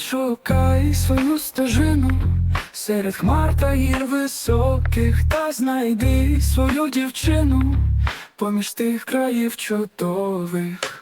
Шукай свою стежину серед хмар та гір високих, та знайди свою дівчину поміж тих країв чудових.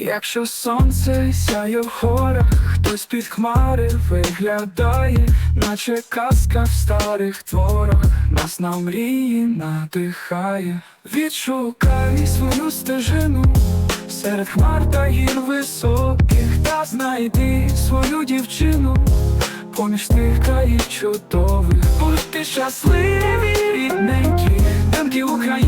Якщо сонце сяє в хорах, хтось під хмари виглядає, наче казка в старих творах, нас на мрії надихає. Відшукай свою стежину серед хмар та гір високих, та знайди свою дівчину поміж тих країв чудових. Будьте щасливі, рідненькі, танки України,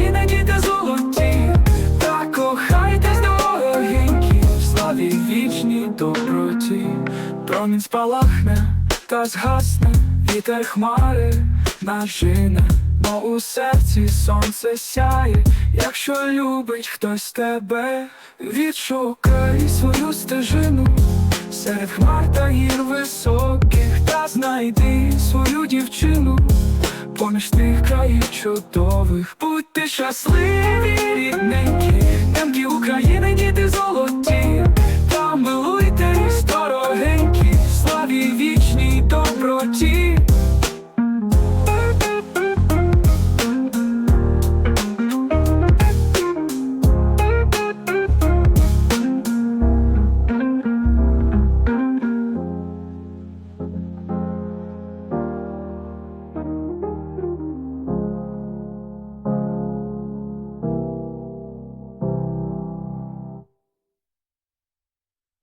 промінь спалахне та згасне, вітер хмари нажине, но у серці сонце сяє, якщо любить хтось тебе, відшукай свою стежину. Серед хмар та гір високих, та знайди свою дівчину поміж тих країв чудових. Будьте щасливі,